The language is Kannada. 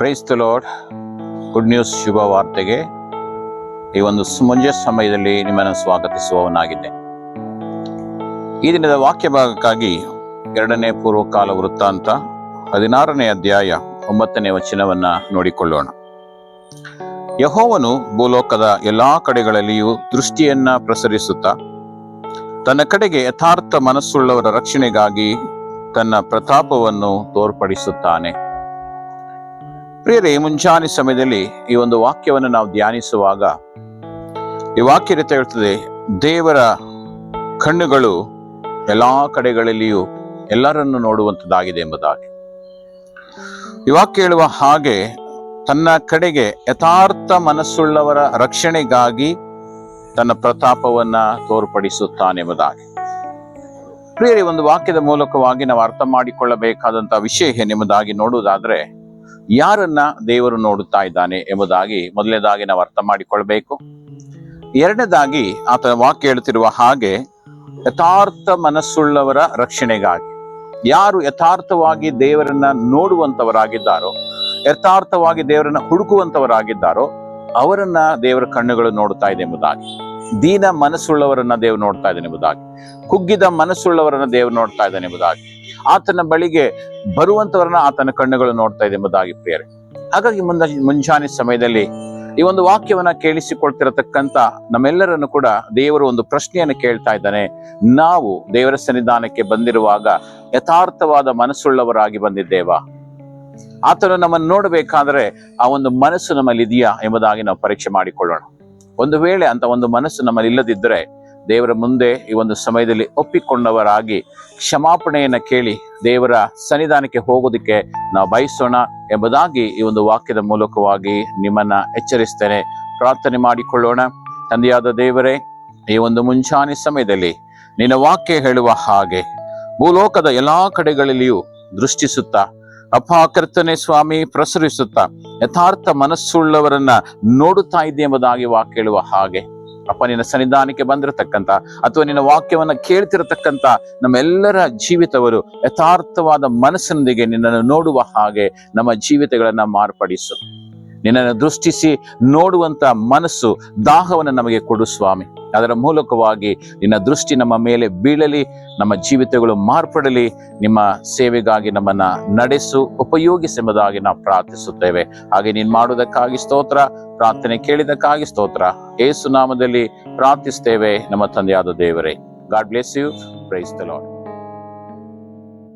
Praise the lord good news ಶುಭ ವಾರ್ತೆಗೆ. ಈ ಒಂದು ಮುಂಜೆ ಸಮಯದಲ್ಲಿ ನಿಮ್ಮನ್ನು ಸ್ವಾಗತಿಸುವವನಾಗಿದ್ದೆ. ಈ ದಿನದ ವಾಕ್ಯ ಭಾಗಕ್ಕಾಗಿ ಎರಡನೇ ಪೂರ್ವಕಾಲ ವೃತ್ತಾಂತ, ಹದಿನಾರನೇ ಅಧ್ಯಾಯ, ಒಂಬತ್ತನೇ ವಚನವನ್ನ ನೋಡಿಕೊಳ್ಳೋಣ. ಯಹೋವನು ಭೂಲೋಕದ ಎಲ್ಲಾ ಕಡೆಗಳಲ್ಲಿಯೂ ದೃಷ್ಟಿಯನ್ನ ಪ್ರಸರಿಸುತ್ತಾ, ತನ್ನ ಕಡೆಗೆ ಯಥಾರ್ಥ ಮನಸ್ಸುಳ್ಳವರ ರಕ್ಷಣೆಗಾಗಿ ತನ್ನ ಪ್ರತಾಪವನ್ನು ತೋರ್ಪಡಿಸುತ್ತಾನೆ. ಪ್ರಿಯರೇ ಮುಂಜಾನೆ ಸಮಯದಲ್ಲಿ ಈ ಒಂದು ವಾಕ್ಯವನ್ನು ನಾವು ಧ್ಯಾನಿಸುವಾಗ ಈ ವಾಕ್ಯ ರೀತಿ ಹೇಳ್ತದೆ, ದೇವರ ಕಣ್ಣುಗಳು ಎಲ್ಲಾ ಕಡೆಗಳಲ್ಲಿಯೂ ಎಲ್ಲರನ್ನು ನೋಡುವಂಥದ್ದಾಗಿದೆ ಎಂಬುದಾಗಿ. ಈ ವಾಕ್ಯ ಹೇಳುವ ಹಾಗೆ, ತನ್ನ ಕಡೆಗೆ ಯಥಾರ್ಥ ಮನಸ್ಸುಳ್ಳವರ ರಕ್ಷಣೆಗಾಗಿ ತನ್ನ ಪ್ರತಾಪವನ್ನ ತೋರ್ಪಡಿಸುತ್ತಾನೆಂಬುದಾಗಿ ಪ್ರಿಯರಿ ಒಂದು ವಾಕ್ಯದ ಮೂಲಕವಾಗಿ ನಾವು ಅರ್ಥ ಮಾಡಿಕೊಳ್ಳಬೇಕಾದಂತಹ ವಿಷಯ ಏನೆಂಬುದಾಗಿ ನೋಡುವುದಾದ್ರೆ ಯಾರನ್ನ ದೇವರು ನೋಡುತ್ತಾ ಇದ್ದಾನೆ ಎಂಬುದಾಗಿ ಮೊದಲನೇದಾಗಿ ನಾವು ಅರ್ಥ ಮಾಡಿಕೊಳ್ಬೇಕು. ಎರಡನೇದಾಗಿ ಆತನ ವಾಕ್ಯ ಹೇಳುತ್ತಿರುವ ಹಾಗೆ ಯಥಾರ್ಥ ಮನಸ್ಸುಳ್ಳವರ ರಕ್ಷಣೆಗಾಗಿ. ಯಾರು ಯಥಾರ್ಥವಾಗಿ ದೇವರನ್ನ ನೋಡುವಂತವರಾಗಿದ್ದಾರೋ, ಯಥಾರ್ಥವಾಗಿ ದೇವರನ್ನ ಹುಡುಕುವಂತವರಾಗಿದ್ದಾರೋ, ಅವರನ್ನ ದೇವರ ಕಣ್ಣುಗಳು ನೋಡುತ್ತಾ ಇದೆ ಎಂಬುದಾಗಿ. ದೀನ ಮನಸ್ಸುಳ್ಳವರನ್ನ ದೇವ್ ನೋಡ್ತಾ ಇದ್ದಾನೆ ಎಂಬುದಾಗಿ. ಕುಗ್ಗಿದ ಮನಸ್ಸುಳ್ಳವರನ್ನ ದೇವ್ ನೋಡ್ತಾ ಇದ್ದಾನೆ ಎಂಬುದಾಗಿ. ಆತನ ಬಳಿಗೆ ಬರುವಂತವರನ್ನ ಆತನ ಕಣ್ಣುಗಳು ನೋಡ್ತಾ ಇದೆ ಎಂಬುದಾಗಿ ಪ್ರೇರೆ ಹಾಗಾಗಿ ಮುಂದ ಮುಂಜಾನೆ ಸಮಯದಲ್ಲಿ ಈ ಒಂದು ವಾಕ್ಯವನ್ನ ಕೇಳಿಸಿಕೊಳ್ತಿರತಕ್ಕಂತ ನಮ್ಮೆಲ್ಲರನ್ನು ಕೂಡ ದೇವರು ಒಂದು ಪ್ರಶ್ನೆಯನ್ನು ಕೇಳ್ತಾ ಇದ್ದಾನೆ. ನಾವು ದೇವರ ಸನ್ನಿಧಾನಕ್ಕೆ ಬಂದಿರುವಾಗ ಯಥಾರ್ಥವಾದ ಮನಸ್ಸುಳ್ಳವರಾಗಿ ಬಂದಿದ್ದೇವಾ? ಆತನು ನಮ್ಮನ್ನು ನೋಡಬೇಕಾದ್ರೆ ಆ ಒಂದು ಮನಸ್ಸು ನಮ್ಮಲ್ಲಿ ಇದೆಯಾ ಎಂಬುದಾಗಿ ನಾವು ಪರೀಕ್ಷೆ ಮಾಡಿಕೊಳ್ಳೋಣ. ಒಂದು ವೇಳೆ ಅಂತ ಒಂದು ಮನಸ್ಸು ನಮ್ಮಲ್ಲಿ ಇಲ್ಲದಿದ್ದರೆ ದೇವರ ಮುಂದೆ ಈ ಒಂದು ಸಮಯದಲ್ಲಿ ಒಪ್ಪಿಕೊಂಡವರಾಗಿ ಕ್ಷಮಾಪಣೆಯನ್ನು ಕೇಳಿ ದೇವರ ಸನ್ನಿಧಾನಕ್ಕೆ ಹೋಗೋದಕ್ಕೆ ನಾವು ಬಯಸೋಣ ಎಂಬುದಾಗಿ ಈ ಒಂದು ವಾಕ್ಯದ ಮೂಲಕವಾಗಿ ನಿಮ್ಮನ್ನು ಎಚ್ಚರಿಸ್ತೇನೆ. ಪ್ರಾರ್ಥನೆ ಮಾಡಿಕೊಳ್ಳೋಣ. ತಂದೆಯಾದ ದೇವರೇ, ಈ ಒಂದು ಮುಂಚಾನೆ ಸಮಯದಲ್ಲಿ ನಿನ್ನ ವಾಕ್ಯ ಹೇಳುವ ಹಾಗೆ ಭೂಲೋಕದ ಎಲ್ಲ ಕಡೆಗಳಲ್ಲಿಯೂ ದೃಷ್ಟಿಸುತ್ತಾ ಅಪ್ಪ ಕರ್ತನೆ ಸ್ವಾಮಿ ಪ್ರಸರಿಸುತ್ತಾ ಯಥಾರ್ಥ ಮನಸ್ಸುಳ್ಳವರನ್ನ ನೋಡುತ್ತಾ ಇದ್ದೆ ಎಂಬುದಾಗಿ ವಾಕ್ ಹೇಳುವ ಹಾಗೆ. ಅಪ್ಪ, ನಿನ್ನ ಸನ್ನಿಧಾನಕ್ಕೆ ಬಂದಿರತಕ್ಕಂತ ಅಥವಾ ನಿನ್ನ ವಾಕ್ಯವನ್ನ ಕೇಳ್ತಿರತಕ್ಕಂತ ನಮ್ಮೆಲ್ಲರ ಜೀವಿತವರು ಯಥಾರ್ಥವಾದ ಮನಸ್ಸಿನೊಂದಿಗೆ ನಿನ್ನನ್ನು ನೋಡುವ ಹಾಗೆ ನಮ್ಮ ಜೀವಿತಗಳನ್ನ ಮಾರ್ಪಡಿಸು. ನಿನ್ನನ್ನು ದೃಷ್ಟಿಸಿ ನೋಡುವಂತ ಮನಸ್ಸು ದಾಹವನ್ನು ನಮಗೆ ಕೊಡು ಸ್ವಾಮಿ. ಅದರ ಮೂಲಕವಾಗಿ ನಿನ್ನ ದೃಷ್ಟಿ ನಮ್ಮ ಮೇಲೆ ಬೀಳಲಿ, ನಮ್ಮ ಜೀವಿತಗಳು ಮಾರ್ಪಡಲಿ, ನಿಮ್ಮ ಸೇವೆಗಾಗಿ ನಮ್ಮನ್ನ ನಡೆಸು, ಉಪಯೋಗಿಸೆಂಬುದಾಗಿ ನಾವು ಪ್ರಾರ್ಥಿಸುತ್ತೇವೆ. ಹಾಗೆ ನೀನು ಮಾಡುವುದಕ್ಕಾಗಿ ಸ್ತೋತ್ರ, ಪ್ರಾರ್ಥನೆ ಕೇಳಿದಕ್ಕಾಗಿ ಸ್ತೋತ್ರ. ಏಸು ನಾಮದಲ್ಲಿ ಪ್ರಾರ್ಥಿಸ್ತೇವೆ ನಮ್ಮ ತಂದೆಯಾದ ದೇವರೇ. God bless you. Praise the lord.